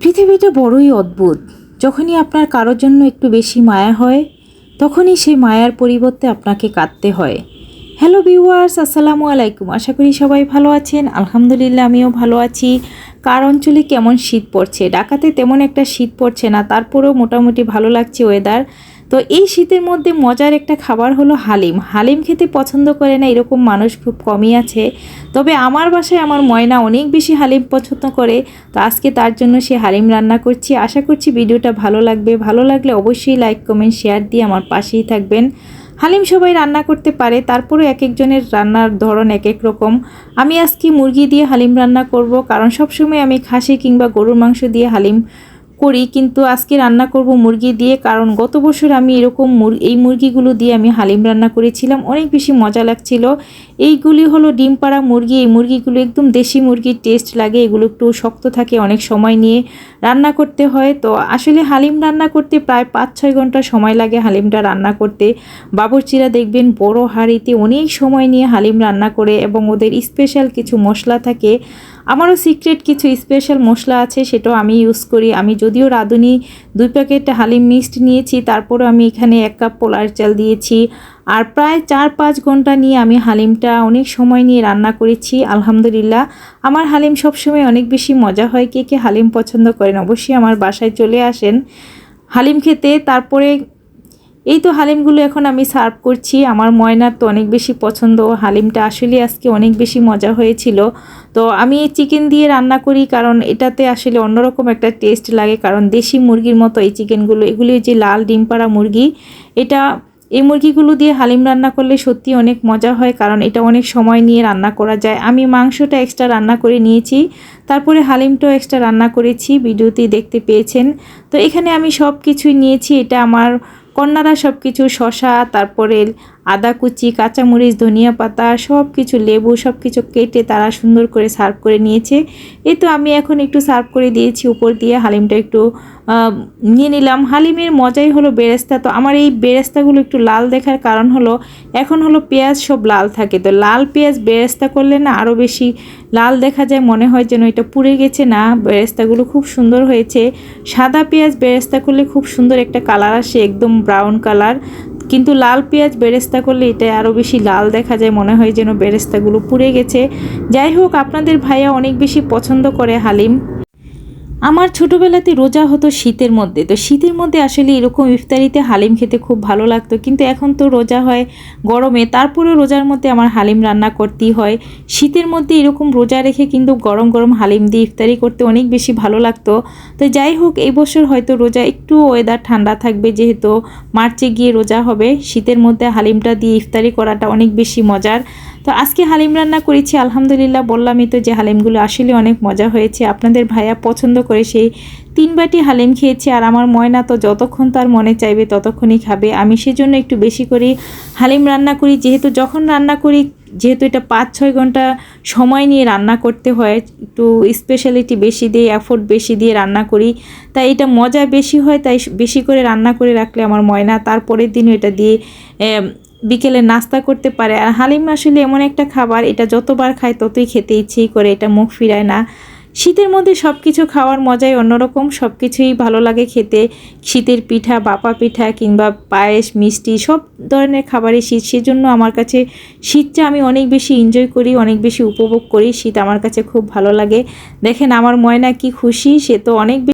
পৃথিবীটা বড়ই অদ্ভুত। যখনই আপনার কারোর জন্য একটু বেশি মায়া হয়, তখনই সেই মায়ার পরিবর্তে আপনাকে কাঁদতে হয়। হ্যালো ভিউয়ার্স, আসসালামু আলাইকুম। আশা করি সবাই ভালো আছেন। আলহামদুলিল্লাহ, আমিও ভালো আছি। কার অঞ্চলে কেমন শীত পড়ছে? ঢাকাতে তেমন একটা শীত পড়ছে না, তারপরেও মোটামুটি ভালো লাগছে ওয়েদার তো এই শীতের মধ্যে মজার একটা খাবার হলো হালিম। হালিম খেতে পছন্দ করে না, এরকম মানুষ খুব কমই আছে। তবে আমার বাসায় আমার ময়না অনেক বেশি হালিম পছন্দ করে, তো আজকে তার জন্য সে হালিম রান্না করছি। আশা করছি ভিডিওটা ভালো লাগবে। ভালো লাগলে অবশ্যই লাইক, কমেন্ট, শেয়ার দিয়ে আমার পাশেই থাকবেন। হালিম সবাই রান্না করতে পারে তারপরে এক একজনের রান্নার ধরন এক এক রকম। আমি আজকে মুরগি দিয়ে হালিম রান্না করব, কারণ সবসময় আমি খাসি কিংবা গরুর মাংস দিয়ে হালিম করি, কিন্তু আজকে রান্না করব মুরগি দিয়ে, কারণ গত বছর আমি এরকম এই মুরগিগুলো দিয়ে আমি হালিম রান্না করেছিলাম। অনেক বেশি মজা লাগছিল। এইগুলি হলো ডিম পাড়া মুরগি। এই মুরগিগুলো একদম দেশি মুরগির টেস্ট লাগে। এগুলো একটু শক্ত থাকে অনেক সময় নিয়ে রান্না করতে হয়। তো আসলে হালিম রান্না করতে প্রায় পাঁচ ছয় ঘণ্টা সময় লাগে হালিমটা রান্না করতে। বাবরচিরা দেখবেন বড় হাঁড়িতে অনেক সময় নিয়ে হালিম রান্না করে এবং ওদের স্পেশাল কিছু মশলা থাকে। আমারও সিক্রেট কিছু স্পেশাল মশলা আছে, সেটাও আমি ইউজ করি। আমি যদিও রাঁধুনি, দুই প্যাকেট হালিম মিক্সড নিয়েছি তারপরে আমি এখানে এক কাপ পোলার চাল দিয়েছি। আর প্রায় চার পাঁচ ঘণ্টা নিয়ে আমি হালিমটা অনেক সময় নিয়ে রান্না করেছি, আলহামদুলিল্লাহ। আমার হালিম সবসময় অনেক বেশি মজা হয়, কে কে হালিম পছন্দ করেন অবশ্যই আমার বাসায় চলে আসেন। হালিম খেতে, তারপরে এই তো হালিমগুলো এখন আমি সার্ভ করছি। আমার ময়নার তো অনেক বেশি পছন্দ। হালিমটা আসলে আজকে অনেক বেশি মজা হয়েছিল। তো আমি চিকেন দিয়ে রান্না করি কারণ এটাতে আসলে অন্যরকম একটা টেস্ট লাগে। কারণ দেশি মুরগির মতো এই চিকেনগুলো, এগুলি যে লাল ডিম পাড়া মুরগি, এটা, এই মুরগিগুলো দিয়ে হালিম রান্না করলে সত্যি অনেক মজা হয় কারণ এটা অনেক সময় নিয়ে রান্না করা যায়। আমি মাংসটা এক্সট্রা রান্না করে নিয়েছি। তারপরে হালিমটাও এক্সট্রা রান্না করেছি। ভিডিওতেই দেখতে পেয়েছেন। তো এখানে আমি সব কিছুই নিয়েছি। এটা আমার কন্যারা সব কিছু শশা তারপরে আদা কুচি, কাঁচামরিচ, ধনিয়া পাতা সব কিছু লেবু সব কিছু কেটে তারা সুন্দর করে সার্ভ করে নিয়েছে। এই তো আমি এখন একটু সার্ভ করে দিয়েছি, উপর দিয়ে হালিমটা একটু নিয়ে নিলাম। হালিমের মজাই হলো বেরেস্তা। তো আমার এই বেরেস্তাগুলো একটু লাল দেখার কারণ হলো, এখন হলো পেঁয়াজ সব লাল থাকে। তো লাল পেঁয়াজ বেরেস্তা করলে না আরও বেশি লাল দেখা যায়, মনে হয় যেন এটা পুড়ে গেছে না। বেরেস্তাগুলো খুব সুন্দর হয়েছে। সাদা পেঁয়াজ বেরেস্তা করলে খুব সুন্দর একটা কালার আসে, একদম ব্রাউন কালার। কিন্তু লাল পেঁয়াজ বেরেস্তা করলে এটা আরও বেশি লাল দেখা যায়, মনে হয় যেন বেরেস্তাগুলো পুড়ে গেছে। যাই হোক, আপনাদের ভাইয়া অনেক বেশি পছন্দ করে হালিম। আমার ছোটোবেলাতে রোজা হতো শীতের মধ্যে। তো শীতের মধ্যে আসলে এরকম ইফতারিতে হালিম খেতে খুব ভালো লাগতো। কিন্তু এখন তো রোজা হয় গরমে তারপরে রোজার মধ্যে আমার হালিম রান্না করতেই হয়। শীতের মধ্যে এরকম রোজা রেখে কিন্তু গরম গরম হালিম দিয়ে ইফতারি করতে অনেক বেশি ভালো লাগতো। তো যাই হোক, এই বছর হয়তো রোজা একটু ওয়েদার ঠান্ডা থাকবে যেহেতু মার্চে গিয়ে রোজা হবে। শীতের মধ্যে হালিমটা দিয়ে ইফতারি করাটা অনেক বেশি মজার। তো আজকে হালিম রান্না করেছি, আলহামদুলিল্লাহ বললামই তো যে হালিমগুলো আসলে অনেক মজা হয়েছে। আপনাদের ভাইয়া পছন্দ করে সেই তিন বাটি হালিম খেয়েছে আর আমার ময়না তো যতক্ষণ তার মনে চাইবে ততক্ষণই খাবে। আমি সেজন্য একটু বেশি করে হালিম রান্না করি। যেহেতু যখন রান্না করি, যেহেতু এটা পাঁচ ছয় ঘণ্টা সময় নিয়ে রান্না করতে হয়, একটু স্পেশালিটি বেশি দিয়ে এফোর্ট বেশি দিয়ে রান্না করি, তাই এটা মজা বেশি হয়, তাই বেশি করে রান্না করে রাখলে আমার ময়না, তারপরের দিনও এটা দিয়ে বিকেলে নাস্তা করতে পারে। আর হালিম আসলে এমন একটা খাবার, এটা যতবার খায় ততই খেতে ইচ্ছেই করে, এটা মুখ ফিরায় না। শীতের মধ্যে সব কিছু খাওয়ার মজাই অন্যরকম সব কিছুই ভালো লাগে খেতে। শীতের পিঠা, বাপা পিঠা কিংবা পায়েস, মিষ্টি, সব ধরনের খাবারই শীত। সেজন্য আমার কাছে শীতটা আমি অনেক বেশি এনজয় করি, অনেক বেশি উপভোগ করি। শীত আমার কাছে খুব ভালো লাগে। দেখেন আমার ময়না কি খুশি, সে তো অনেক